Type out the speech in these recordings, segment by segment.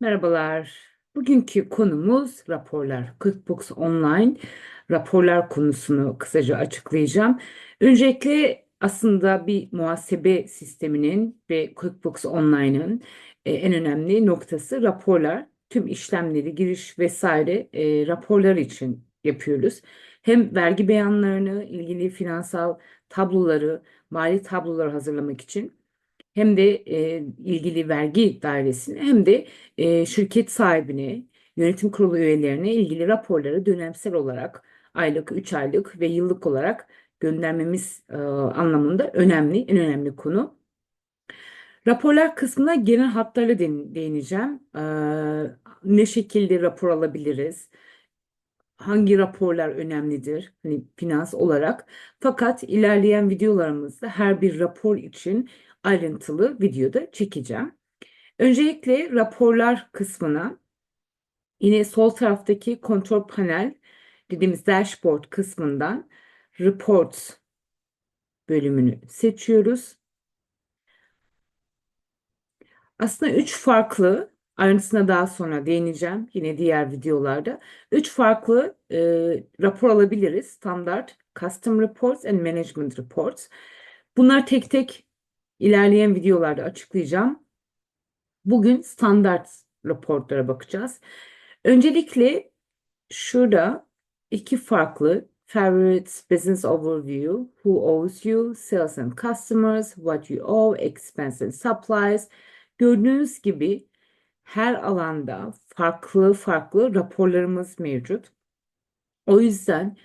Merhabalar. Bugünkü konumuz raporlar. QuickBooks Online raporlar konusunu kısaca açıklayacağım. Öncelikle aslında bir muhasebe sisteminin ve QuickBooks Online'ın e, en önemli noktası raporlar. Tüm işlemleri, giriş vesaire e, raporlar için yapıyoruz. Hem vergi beyanlarını, ilgili finansal tabloları, mali tabloları hazırlamak için hem de e, ilgili vergi dairesine hem de e, şirket sahibine, yönetim kurulu üyelerine ilgili raporları dönemsel olarak aylık, 3 aylık ve yıllık olarak göndermemiz e, anlamında önemli, en önemli konu. Raporlar kısmına genel hatlarıyla değineceğim. E, ne şekilde rapor alabiliriz? hangi raporlar önemlidir hani finans olarak. Fakat ilerleyen videolarımızda her bir rapor için ayrıntılı videoda çekeceğim. Öncelikle raporlar kısmına yine sol taraftaki kontrol panel dediğimiz dashboard kısmından reports bölümünü seçiyoruz. Aslında üç farklı ayrıntısına daha sonra değineceğim yine diğer videolarda. Üç farklı e, rapor alabiliriz. Standart, Custom Reports and Management Reports. Bunlar tek tek ilerleyen videolarda açıklayacağım. Bugün standart raporlara bakacağız. Öncelikle şurada iki farklı Favorites, Business Overview, Who Owes You, Sales and Customers, What You Owe, Expense and Supplies. Gördüğünüz gibi her alanda farklı farklı raporlarımız mevcut. O yüzden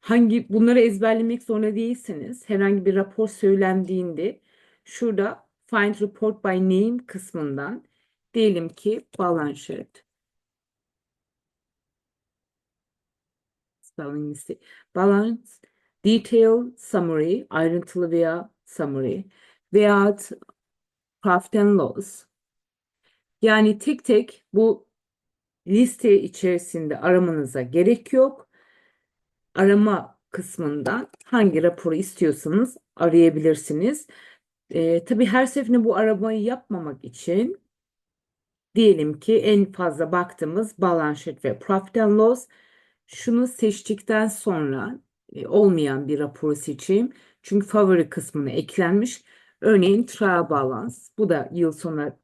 hangi bunları ezberlemek zorunda değilsiniz. Herhangi bir rapor söylendiğinde şurada Find Report by Name kısmından diyelim ki balance. Spelling mistake. Balance Detail Summary ayrıntılı veya summary veya Profit and Loss yani tek tek bu liste içerisinde aramanıza gerek yok. Arama kısmından hangi raporu istiyorsanız arayabilirsiniz. Ee, tabii her seferinde bu aramayı yapmamak için diyelim ki en fazla baktığımız balance sheet ve profit and loss. Şunu seçtikten sonra e, olmayan bir raporu seçeyim. Çünkü favori kısmına eklenmiş. Örneğin trial balance. Bu da yıl sonu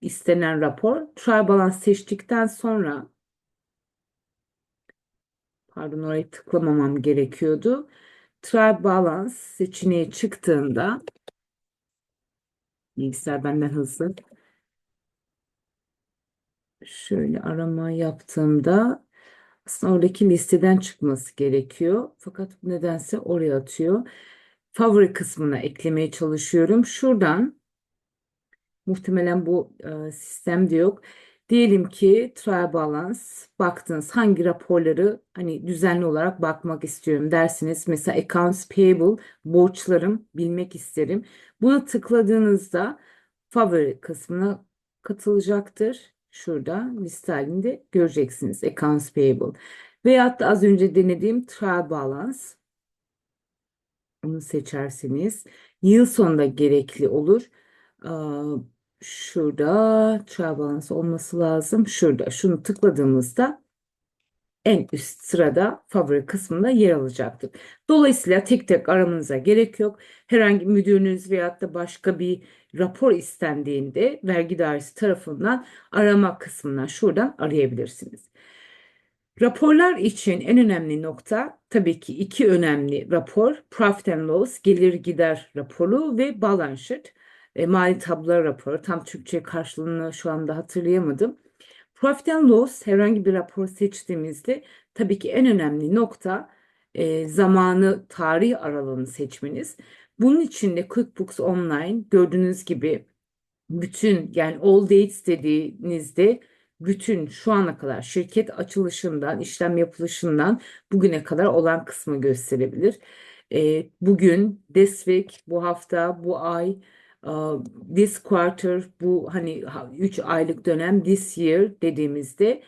istenen rapor. Trial balance seçtikten sonra pardon oraya tıklamamam gerekiyordu. Trial balance seçeneği çıktığında bilgisayar benden hızlı. Şöyle arama yaptığımda aslında oradaki listeden çıkması gerekiyor. Fakat nedense oraya atıyor. Favori kısmına eklemeye çalışıyorum. Şuradan Muhtemelen bu e, sistemde yok. Diyelim ki trial balance baktınız hangi raporları hani düzenli olarak bakmak istiyorum dersiniz. Mesela accounts payable borçlarım bilmek isterim. Bunu tıkladığınızda favori kısmına katılacaktır. Şurada liste halinde göreceksiniz accounts payable. Veyahut da az önce denediğim trial balance. Onu seçerseniz yıl sonunda gerekli olur. Şurada trial balance olması lazım. Şurada şunu tıkladığımızda en üst sırada favori kısmında yer alacaktır. Dolayısıyla tek tek aramanıza gerek yok. Herhangi müdürünüz veyahut da başka bir rapor istendiğinde vergi dairesi tarafından arama kısmından şuradan arayabilirsiniz. Raporlar için en önemli nokta tabii ki iki önemli rapor. Profit and Loss, gelir gider raporu ve balance sheet e, mali tablolar raporu. Tam Türkçe karşılığını şu anda hatırlayamadım. Profit and Loss herhangi bir rapor seçtiğimizde tabii ki en önemli nokta e, zamanı, tarih aralığını seçmeniz. Bunun için de QuickBooks Online gördüğünüz gibi bütün yani all dates dediğinizde bütün şu ana kadar şirket açılışından, işlem yapılışından bugüne kadar olan kısmı gösterebilir. E, bugün, week, bu hafta, bu ay, this quarter bu hani 3 aylık dönem this year dediğimizde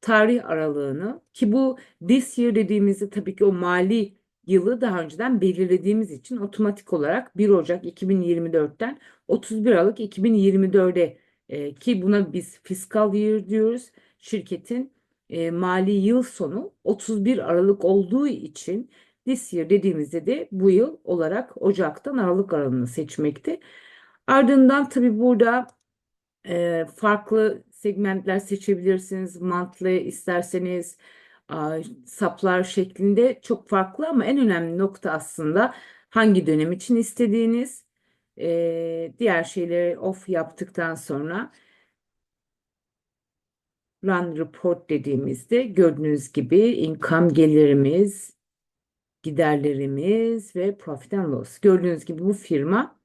tarih aralığını ki bu this year dediğimizde tabii ki o mali yılı daha önceden belirlediğimiz için otomatik olarak 1 Ocak 2024'ten 31 Aralık 2024'e E, ki buna biz fiscal year diyoruz. Şirketin e, mali yıl sonu 31 Aralık olduğu için this year dediğimizde de bu yıl olarak Ocak'tan Aralık aralığını seçmekte. Ardından tabii burada e, farklı segmentler seçebilirsiniz. Monthly isterseniz a, saplar şeklinde çok farklı ama en önemli nokta aslında hangi dönem için istediğiniz. E, diğer şeyleri off yaptıktan sonra Run report dediğimizde gördüğünüz gibi income gelirimiz, giderlerimiz ve profit and loss. Gördüğünüz gibi bu firma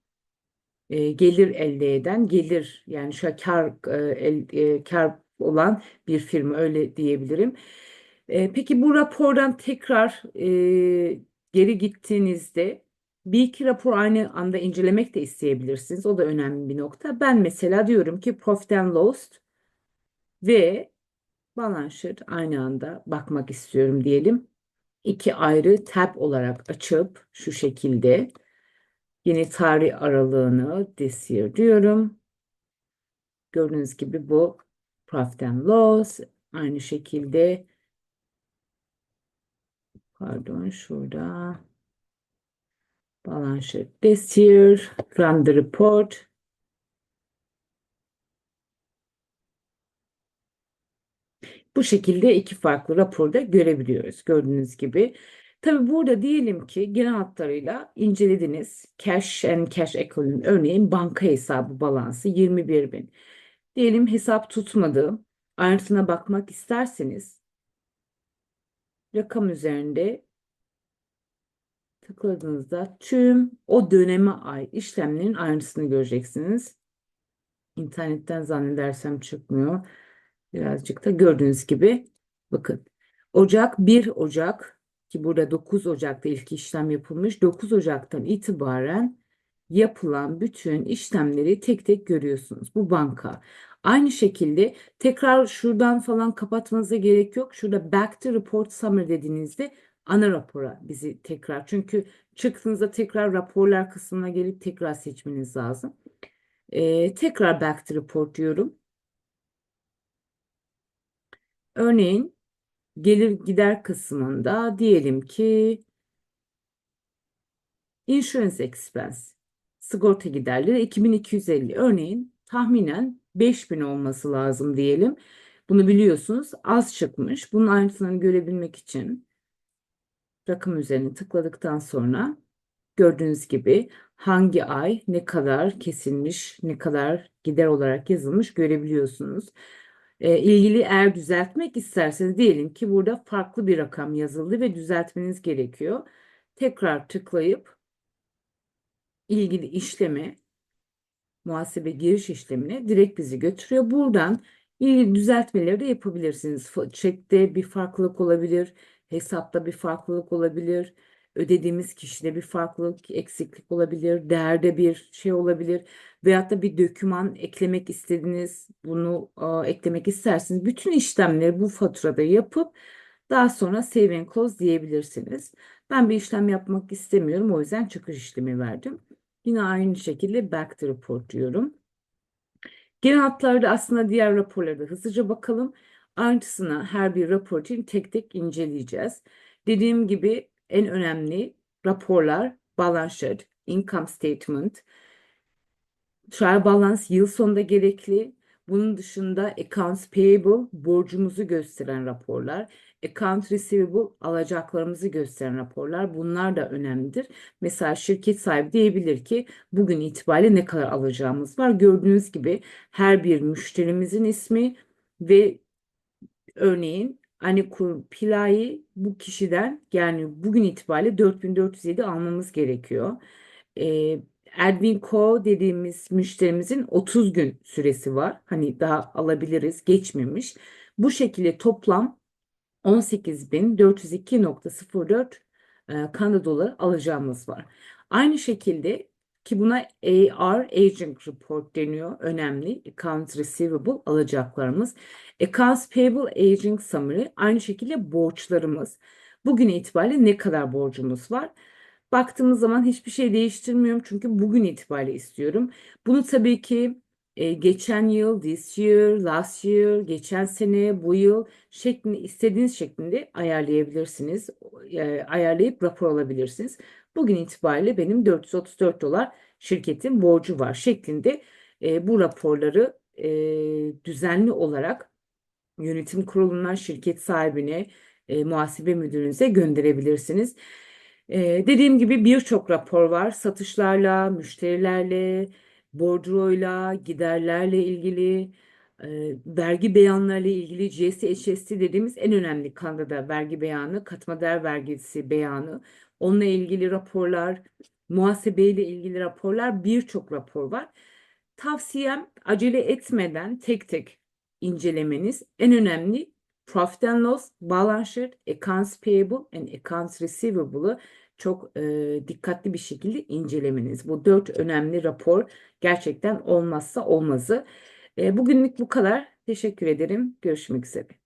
e, gelir elde eden, gelir yani şu kar, e, el- e, kar olan bir firma öyle diyebilirim. E, peki bu rapordan tekrar e, geri gittiğinizde bir iki rapor aynı anda incelemek de isteyebilirsiniz. O da önemli bir nokta. Ben mesela diyorum ki profit and loss ve balance sheet aynı anda bakmak istiyorum diyelim. İki ayrı tab olarak açıp şu şekilde yeni tarih aralığını this year diyorum. Gördüğünüz gibi bu profit and loss aynı şekilde pardon şurada balance sheet this year run the report Bu şekilde iki farklı raporda görebiliyoruz gördüğünüz gibi. Tabii burada diyelim ki genel hatlarıyla incelediniz. Cash and cash equivalent örneğin banka hesabı balansı 21 bin. Diyelim hesap tutmadı. Ayrıntısına bakmak isterseniz rakam üzerinde tıkladığınızda tüm o döneme ait işlemlerin ayrıntısını göreceksiniz. İnternetten zannedersem çıkmıyor. Birazcık da gördüğünüz gibi bakın Ocak 1 Ocak ki burada 9 Ocak'ta ilk işlem yapılmış. 9 Ocak'tan itibaren yapılan bütün işlemleri tek tek görüyorsunuz. Bu banka. Aynı şekilde tekrar şuradan falan kapatmanıza gerek yok. Şurada back to report summary dediğinizde ana rapora bizi tekrar çünkü çıktığınızda tekrar raporlar kısmına gelip tekrar seçmeniz lazım. Ee, tekrar back to report diyorum. Örneğin gelir gider kısmında diyelim ki insurance expense sigorta giderleri 2250 örneğin tahminen 5000 olması lazım diyelim. Bunu biliyorsunuz az çıkmış. Bunun ayrıntılarını görebilmek için rakam üzerine tıkladıktan sonra gördüğünüz gibi hangi ay ne kadar kesilmiş, ne kadar gider olarak yazılmış görebiliyorsunuz e, ilgili eğer düzeltmek isterseniz diyelim ki burada farklı bir rakam yazıldı ve düzeltmeniz gerekiyor. Tekrar tıklayıp ilgili işleme muhasebe giriş işlemine direkt bizi götürüyor. Buradan ilgili düzeltmeleri de yapabilirsiniz. Çekte bir farklılık olabilir, hesapta bir farklılık olabilir ödediğimiz kişide bir farklılık, eksiklik olabilir, değerde bir şey olabilir veyahut da bir doküman eklemek istediğiniz, bunu a, eklemek isterseniz bütün işlemleri bu faturada yapıp daha sonra save and close diyebilirsiniz. Ben bir işlem yapmak istemiyorum o yüzden çıkış işlemi verdim. Yine aynı şekilde back to report diyorum. Genel hatlarda aslında diğer raporlarda hızlıca bakalım. Ayrıntısına her bir rapor için tek tek inceleyeceğiz. Dediğim gibi en önemli raporlar balance sheet, income statement, trial balance yıl sonunda gerekli. Bunun dışında accounts payable borcumuzu gösteren raporlar, account receivable alacaklarımızı gösteren raporlar bunlar da önemlidir. Mesela şirket sahibi diyebilir ki bugün itibariyle ne kadar alacağımız var. Gördüğünüz gibi her bir müşterimizin ismi ve örneğin Anikur Pila'yı bu kişiden yani bugün itibariyle 4407 almamız gerekiyor. Ee, Edwin Co dediğimiz müşterimizin 30 gün süresi var. Hani daha alabiliriz geçmemiş. Bu şekilde toplam 18.402.04 e, Kanada doları alacağımız var. Aynı şekilde ki buna AR Aging Report deniyor. Önemli. Accounts Receivable alacaklarımız. Accounts Payable Aging Summary aynı şekilde borçlarımız. Bugün itibariyle ne kadar borcumuz var? Baktığımız zaman hiçbir şey değiştirmiyorum çünkü bugün itibariyle istiyorum. Bunu tabii ki e, geçen yıl, this year, last year, geçen sene, bu yıl şeklinde istediğiniz şeklinde ayarlayabilirsiniz. E, ayarlayıp rapor alabilirsiniz. Bugün itibariyle benim 434 dolar şirketin borcu var şeklinde e, bu raporları e, düzenli olarak yönetim kurulundan şirket sahibine, e, muhasebe müdürünüze gönderebilirsiniz. E, dediğim gibi birçok rapor var. Satışlarla, müşterilerle, bordroyla, giderlerle ilgili, e, vergi beyanlarıyla ilgili GST, HST dediğimiz en önemli Kanada vergi beyanı, katma değer vergisi beyanı, onunla ilgili raporlar, muhasebeyle ilgili raporlar, birçok rapor var. Tavsiyem acele etmeden tek tek incelemeniz. En önemli Profit and Loss, Balance Sheet, Accounts Payable and Accounts Receivables çok e, dikkatli bir şekilde incelemeniz. Bu dört önemli rapor gerçekten olmazsa olmazı. E, bugünlük bu kadar. Teşekkür ederim. Görüşmek üzere.